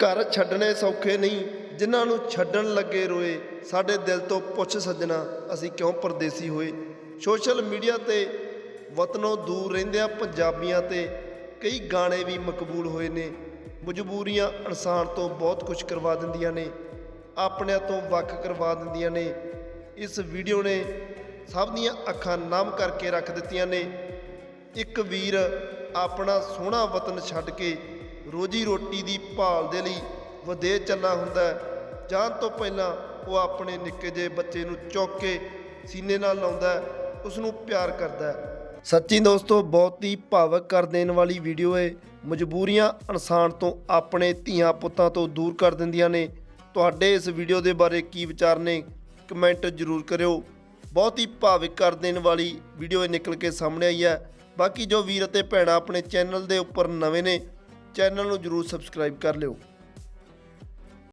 ਘਰ ਛੱਡਣੇ ਸੌਖੇ ਨਹੀਂ, ਜਿਨ੍ਹਾਂ ਨੂੰ ਛੱਡਣ ਲੱਗੇ ਰੋਏ, ਸਾਡੇ ਦਿਲ ਤੋਂ ਪੁੱਛ ਸੱਜਣਾ, ਅਸੀਂ ਕਿਉਂ ਪਰਦੇਸੀ ਹੋਏ? ਸੋਸ਼ਲ ਮੀਡੀਆ ਤੇ ਵਤਨੋਂ ਦੂਰ ਰਹਿੰਦਿਆਂ ਪੰਜਾਬੀਆਂ ਤੇ ਕਈ ਗਾਣੇ ਵੀ ਮਕਬੂਲ ਹੋਏ ਨੇ। ਮਜਬੂਰੀਆਂ ਇਨਸਾਨ ਤੋਂ ਬਹੁਤ ਕੁਝ ਕਰਵਾ ਦਿੰਦੀਆਂ ਨੇ, ਆਪਣਿਆਂ ਤੋਂ ਵੱਖ ਕਰਵਾ ਦਿੰਦੀਆਂ ਨੇ। ਇਸ ਵੀਡੀਓ ਨੇ ਸਭ ਦੀਆਂ ਅੱਖਾਂ ਨਮ ਕਰਕੇ ਰੱਖ ਦਿੱਤੀਆਂ ਨੇ। ਇੱਕ ਵੀਰ ਆਪਣਾ ਸੋਹਣਾ ਵਤਨ ਛੱਡ ਕੇ ਰੋਜੀ ਰੋਟੀ ਦੀ ਭਾਲ ਦੇ ਲਈ ਵਿਦੇਸ਼ ਚੱਲਾ ਹੁੰਦਾ ਜਾਣ ਤੋਂ ਪਹਿਲਾਂ ਉਹ ਆਪਣੇ ਨਿੱਕੇ ਜਿਹੇ ਬੱਚੇ ਨੂੰ ਚੁੱਕ ਕੇ ਸੀਨੇ ਨਾਲ ਲਾਉਂਦਾ ਹੈ, ਉਸ ਨੂੰ ਪਿਆਰ ਕਰਦਾ ਸੱਚੀ ਦੋਸਤੋ ਬਹੁਤ ਹੀ ਭਾਵਕ ਕਰ ਦੇਣ ਵਾਲੀ ਵੀਡੀਓ ਹੈ ਮਜਬੂਰੀਆਂ ਇਨਸਾਨ ਤੋਂ ਆਪਣੇ ਧੀਆਂ ਪੁੱਤਾਂ ਤੋਂ ਦੂਰ ਕਰ ਦਿੰਦੀਆਂ ਨੇ। ਤੁਹਾਡੇ ਇਸ ਵੀਡੀਓ ਦੇ ਬਾਰੇ ਕੀ ਵਿਚਾਰ ਨੇ ਕਮੈਂਟ ਜ਼ਰੂਰ ਕਰਿਓ। ਬਹੁਤ ਹੀ ਭਾਵਿਕ ਕਰ ਦੇਣ ਵਾਲੀ ਵੀਡੀਓ ਇਹ ਨਿਕਲ ਕੇ ਸਾਹਮਣੇ ਆਈ ਹੈ। ਬਾਕੀ ਜੋ ਵੀਰ ਅਤੇ ਭੈਣਾਂ ਆਪਣੇ ਚੈਨਲ ਦੇ ਉੱਪਰ ਨਵੇਂ ਨੇ ਚੈਨਲ ਨੂੰ ਜ਼ਰੂਰ ਸਬਸਕ੍ਰਾਈਬ ਕਰ ਲਿਓ।